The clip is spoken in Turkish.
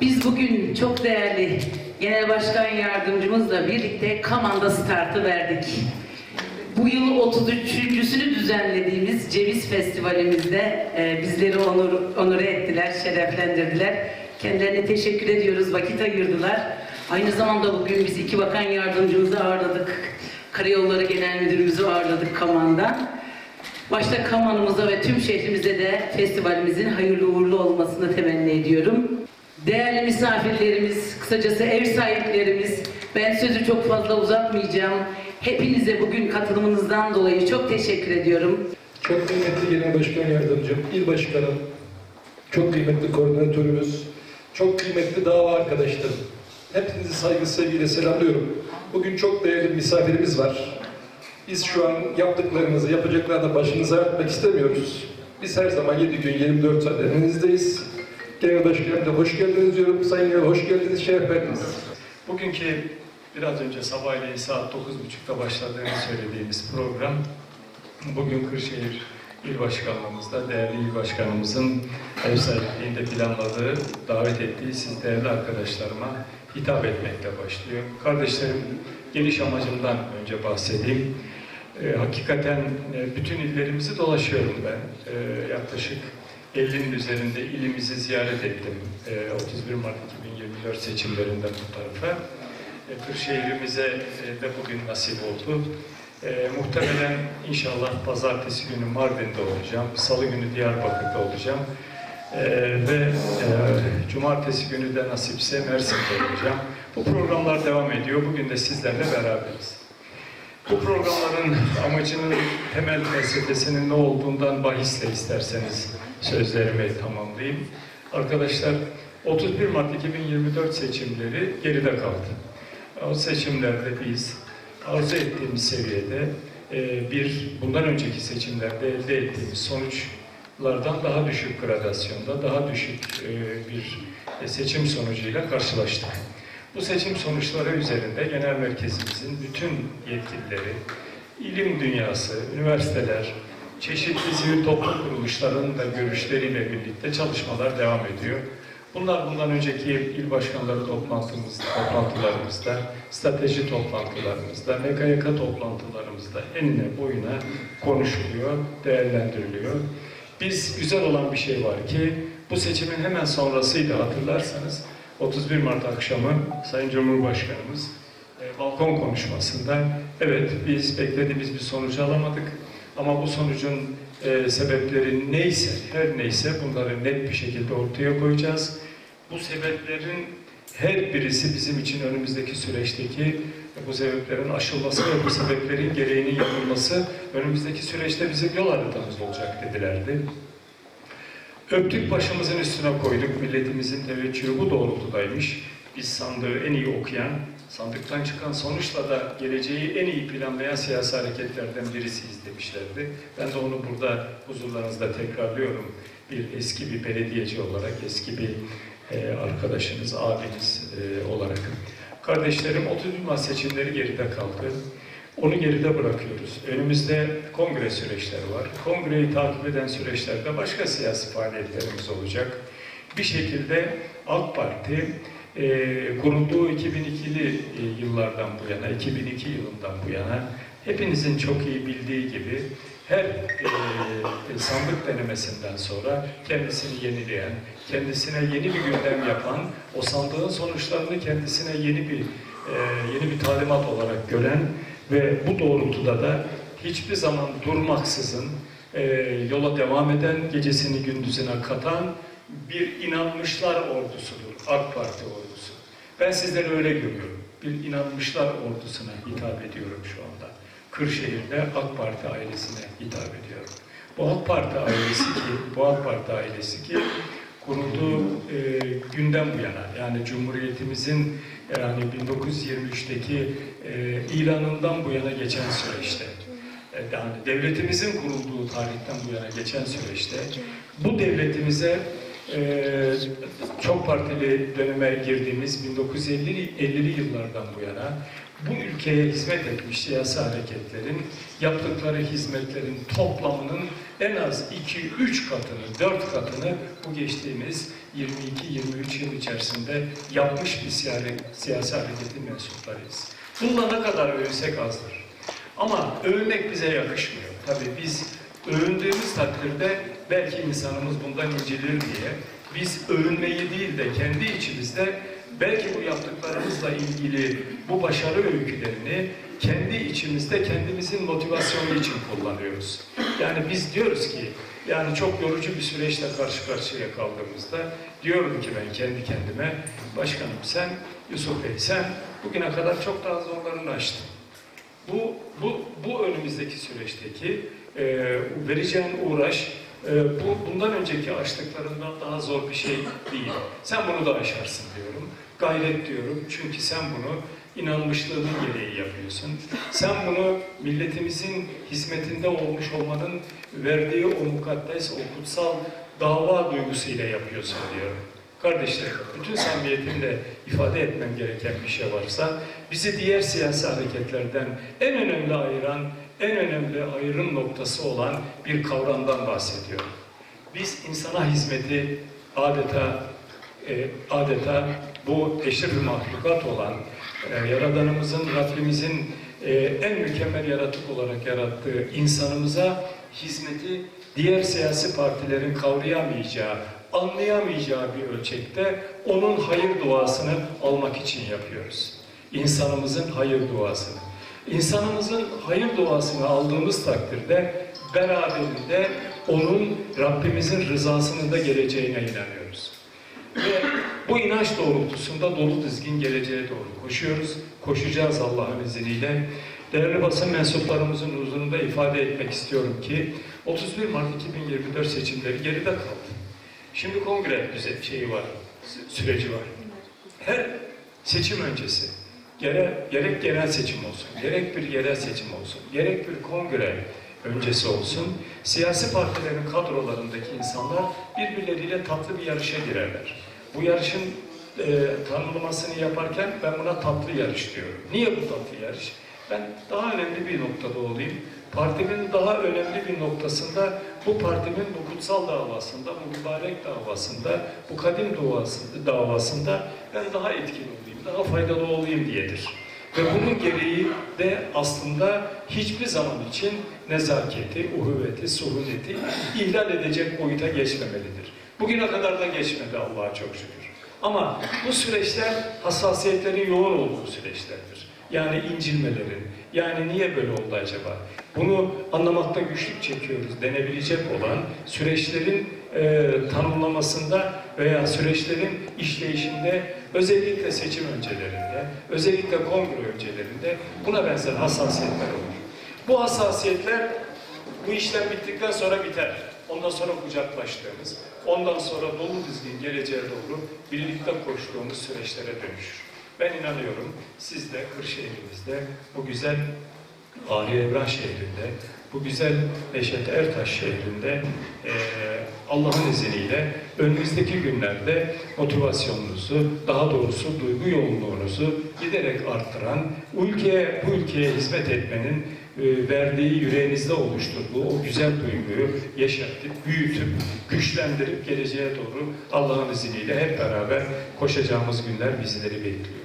Biz bugün çok değerli Genel Başkan Yardımcımızla birlikte Kaman'da startı verdik. Bu yıl 33.sünü düzenlediğimiz Ceviz Festivalimizde e, bizleri onur, onure ettiler, şereflendirdiler. Kendilerine teşekkür ediyoruz, vakit ayırdılar. Aynı zamanda bugün biz iki bakan yardımcımızı ağırladık. Karayolları Genel Müdürümüzü ağırladık Kaman'da. Başta Kaman'ımıza ve tüm şehrimize de festivalimizin hayırlı uğurlu olmasını temenni ediyorum. Değerli misafirlerimiz, kısacası ev sahiplerimiz, ben sözü çok fazla uzatmayacağım. Hepinize bugün katılımınızdan dolayı çok teşekkür ediyorum. Çok kıymetli Genel Başkan Yardımcım, İl Başkanım, çok kıymetli koordinatörümüz, çok kıymetli dava arkadaşlarım. Hepinizi saygı sevgiyle selamlıyorum. Bugün çok değerli misafirimiz var. Biz şu an yaptıklarımızı, yapacaklarını başınıza atmak istemiyoruz. Biz her zaman 7 gün 24 saat elinizdeyiz. Genel Başkanım da hoş geldiniz diyorum. Sayın Genel hoş geldiniz, şeref verdiniz. Bugünkü biraz önce sabahleyin saat 9.30'da başladığını söylediğimiz program bugün Kırşehir İl Başkanlığımızda değerli İl Başkanımızın ev sahipliğinde planladığı, davet ettiği siz değerli arkadaşlarıma hitap etmekle başlıyor. Kardeşlerim, geliş amacımdan önce bahsedeyim. Ee, hakikaten e, bütün illerimizi dolaşıyorum ben. Ee, yaklaşık 50'nin üzerinde ilimizi ziyaret ettim. Ee, 31 Mart 2024 seçimlerinden bu tarafa. Kırşehir'imize e, de bugün nasip oldu. E, muhtemelen inşallah pazartesi günü Mardin'de olacağım, salı günü Diyarbakır'da olacağım. E, ve e, cumartesi günü de nasipse Mersin'de olacağım. Bu programlar devam ediyor. Bugün de sizlerle beraberiz. Bu programların amacının temel felsefesinin ne olduğundan bahisle isterseniz sözlerimi tamamlayayım. Arkadaşlar 31 Mart 2024 seçimleri geride kaldı. O seçimlerde biz arzu ettiğimiz seviyede e, bir bundan önceki seçimlerde elde ettiğimiz sonuçlardan daha düşük gradasyonda, daha düşük e, bir seçim sonucuyla karşılaştık. Bu seçim sonuçları üzerinde genel merkezimizin bütün yetkilileri, ilim dünyası, üniversiteler, çeşitli sivil toplum kuruluşlarının da görüşleriyle birlikte çalışmalar devam ediyor. Bunlar bundan önceki il başkanları toplantımız, toplantılarımızda, strateji toplantılarımızda, MKYK toplantılarımızda enine boyuna konuşuluyor, değerlendiriliyor. Biz güzel olan bir şey var ki bu seçimin hemen sonrasıydı hatırlarsanız 31 Mart akşamı Sayın Cumhurbaşkanımız e, balkon konuşmasında evet biz beklediğimiz bir sonuç alamadık ama bu sonucun e, sebepleri neyse, her neyse bunları net bir şekilde ortaya koyacağız. Bu sebeplerin her birisi bizim için önümüzdeki süreçteki bu sebeplerin aşılması ve bu sebeplerin gereğinin yapılması önümüzdeki süreçte bizim yol haritamız olacak dedilerdi. Öptük başımızın üstüne koyduk. Milletimizin teveccühü bu doğrultudaymış. Biz sandığı en iyi okuyan, sandıktan çıkan sonuçla da geleceği en iyi planlayan siyasi hareketlerden birisiyiz demişlerdi. Ben de onu burada huzurlarınızda tekrarlıyorum. Bir eski bir belediyeci olarak, eski bir e, arkadaşınız, abiniz e, olarak. Kardeşlerim 31 Mart seçimleri geride kaldı. Onu geride bırakıyoruz. Önümüzde kongre süreçleri var. Kongreyi takip eden süreçlerde başka siyasi faaliyetlerimiz olacak. Bir şekilde AK Parti e, kurulduğu 2002'li e, yıllardan bu yana, 2002 yılından bu yana hepinizin çok iyi bildiği gibi her e, sandık denemesinden sonra kendisini yenileyen, kendisine yeni bir gündem yapan, o sandığın sonuçlarını kendisine yeni bir e, yeni bir talimat olarak gören ve bu doğrultuda da hiçbir zaman durmaksızın e, yola devam eden, gecesini gündüzüne katan bir inanmışlar ordusudur. AK Parti ordusu. Ben sizleri öyle görüyorum. Bir inanmışlar ordusuna hitap ediyorum şu anda. Kırşehir'de AK Parti ailesine hitap ediyorum. Bu AK Parti ailesi ki, bu AK Parti ailesi ki kurulduğu e, günden bu yana yani Cumhuriyetimizin yani 1923'teki e, ilanından bu yana geçen süreçte e, yani devletimizin kurulduğu tarihten bu yana geçen süreçte bu devletimize e, çok partili döneme girdiğimiz 1950'li yıllardan bu yana bu ülkeye hizmet etmiş siyasi hareketlerin yaptıkları hizmetlerin toplamının en az 2-3 katını, 4 katını bu geçtiğimiz 22-23 yıl içerisinde yapmış bir siyasi, siyasi hareketin mensuplarıyız. Bununla ne kadar övünsek azdır. Ama övünmek bize yakışmıyor. Tabii biz övündüğümüz takdirde belki insanımız bundan incilir diye biz övünmeyi değil de kendi içimizde belki bu yaptıklarımızla ilgili bu başarı öykülerini kendi içimizde kendimizin motivasyonu için kullanıyoruz. Yani biz diyoruz ki yani çok yorucu bir süreçle karşı karşıya kaldığımızda diyorum ki ben kendi kendime başkanım sen Yusuf Bey sen bugüne kadar çok daha zorlarını aştın. Bu, bu, bu önümüzdeki süreçteki e, vereceğin uğraş e, bu, bundan önceki açtıklarından daha zor bir şey değil. Sen bunu da aşarsın diyorum. Gayret diyorum. Çünkü sen bunu inanmışlığının gereği yapıyorsun. Sen bunu milletimizin hizmetinde olmuş olmanın verdiği o mukaddes, o kutsal dava duygusuyla yapıyorsun diyorum. Kardeşlerim, bütün samimiyetimle ifade etmem gereken bir şey varsa, bizi diğer siyasi hareketlerden en önemli ayıran, en önemli ayrım noktası olan bir kavramdan bahsediyorum. Biz insana hizmeti adeta e, adeta bu eşref mahlukat olan e, Yaradanımızın, Rabbimizin e, en mükemmel yaratık olarak yarattığı insanımıza hizmeti diğer siyasi partilerin kavrayamayacağı, anlayamayacağı bir ölçekte onun hayır duasını almak için yapıyoruz. İnsanımızın hayır duasını. İnsanımızın hayır duasını aldığımız takdirde beraberinde onun Rabbimizin rızasının da geleceğine inanıyoruz. Ve bu inanç doğrultusunda dolu dizgin geleceğe doğru koşuyoruz. Koşacağız Allah'ın izniyle. Değerli basın mensuplarımızın huzurunda ifade etmek istiyorum ki 31 Mart 2024 seçimleri geride kaldı. Şimdi kongre düze- şeyi var, sü- süreci var. Her seçim öncesi gerek, gerek genel seçim olsun, gerek bir yerel seçim olsun, gerek bir kongre öncesi olsun, siyasi partilerin kadrolarındaki insanlar birbirleriyle tatlı bir yarışa girerler. Bu yarışın e, tanımlamasını yaparken ben buna tatlı yarış diyorum. Niye bu tatlı yarış? Ben daha önemli bir noktada olayım. Partimin daha önemli bir noktasında bu partimin bu kutsal davasında, bu mübarek davasında, bu kadim davasında, davasında ben daha etkili olayım, daha faydalı olayım diyedir. Ve bunun gereği de aslında hiçbir zaman için nezaketi, uhuvveti, suhuneti ihlal edecek boyuta geçmemelidir. Bugüne kadar da geçmedi Allah'a çok şükür. Ama bu süreçler hassasiyetlerin yoğun olduğu süreçlerdir. Yani incilmelerin, yani niye böyle oldu acaba? Bunu anlamakta güçlük çekiyoruz denebilecek olan süreçlerin e, tanımlamasında veya süreçlerin işleyişinde özellikle seçim öncelerinde, özellikle kongre öncelerinde buna benzer hassasiyetler olur. Bu hassasiyetler bu işlem bittikten sonra biter. Ondan sonra kucaklaştığımız, ondan sonra dolu dizgin geleceğe doğru birlikte koştuğumuz süreçlere dönüşür. Ben inanıyorum siz de Kırşehir'imizde bu güzel Ali Evran şehrinde, bu güzel Neşet Ertaş şehrinde eee, Allah'ın izniyle önümüzdeki günlerde motivasyonunuzu, daha doğrusu duygu yoğunluğunuzu giderek arttıran, ülkeye, bu ülkeye hizmet etmenin e, verdiği yüreğinizde oluşturduğu o güzel duyguyu yaşatıp, büyütüp, güçlendirip geleceğe doğru Allah'ın izniyle hep beraber koşacağımız günler bizleri bekliyor.